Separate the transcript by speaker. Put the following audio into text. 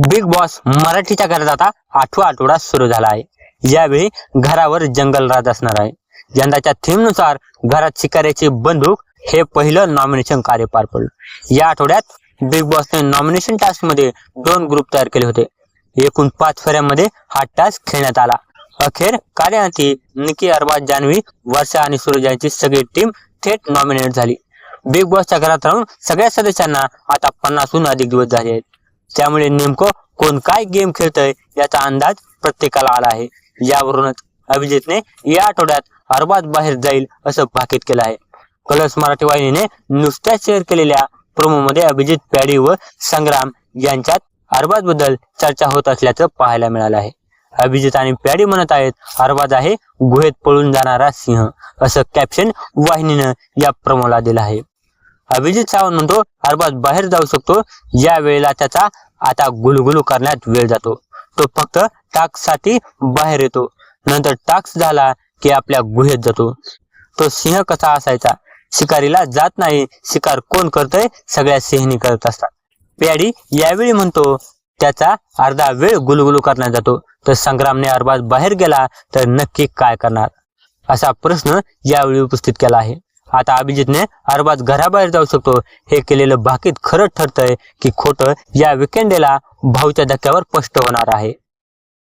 Speaker 1: Big boss मराठीच्या घरात आता आठवा आठवडा सुरू झाला आहे. यावेळी घरावर जंगल राज असणार आहे. यंदाच्या थीमनुसार घरात शिकाऱ्याची बंदूक हे पहिलं नॉमिनेशन कार्य पार पडलं. या आठवड्यात बिग बॉसने नॉमिनेशन टास्कमध्ये दोन ग्रुप तयार केले होते. एकूण पाच फेऱ्यांमध्ये हा टास्क खेळण्यात आला. अखेर कार्याअंती निकी अरबाज जान्हवी वर्षा आणि सूरज यांची सगळी टीम थेट नॉमिनेट झाली. बिग बॉसच्या घरात राहून सगळ्या सदस्यांना आता पन्नासहून अधिक दिवस झाले आहेत. त्यामुळे नेमकं कोण काय गेम खेळतंय याचा अंदाज प्रत्येकाला आला आहे. यावरूनच अभिजितने या आठवड्यात अरबाज बाहेर जाईल असं भाकीत केलं आहे. कलर्स मराठी वाहिनीने नुसत्याच शेअर केलेल्या प्रोमोमध्ये अभिजित पॅडी व संग्राम यांच्यात अरबाजबद्दल चर्चा होत असल्याचं पाहायला मिळालं आहे. अभिजित आणि पॅडी म्हणत आहेत अरबाज आहे गुहेत पळून जाणारा सिंह असं कॅप्शन वाहिनीनं या प्रोमोला दिलं आहे. अभिजित सावंत म्हणतो अरबाज बाहेर जाऊ शकतो. या वेळेला त्याचा आता गुलगुलू करण्यात वेळ जातो. तो फक्त टाक्ससाठी बाहेर येतो. नंतर टाक्स झाला की आपल्या गुहेत जातो. तो सिंह कसा असायचा? शिकारीला जात नाही. शिकार कोण करतय? सगळ्या सिंहनी करत असतात. प्याडी यावेळी म्हणतो त्याचा अर्धा वेळ गुलगुलू करण्यात जातो. तर संग्रामने अरबाज बाहेर गेला तर नक्की काय करणार? असा प्रश्न यावेळी उपस्थित केला आहे. आता अभिजितने अरबाज घराबाहेर जाऊ शकतो. हे केलेलं भाकीत खरंच ठरतंय की खोटं या विकेंडेला भाऊच्या धक्क्यावर स्पष्ट होणार आहे.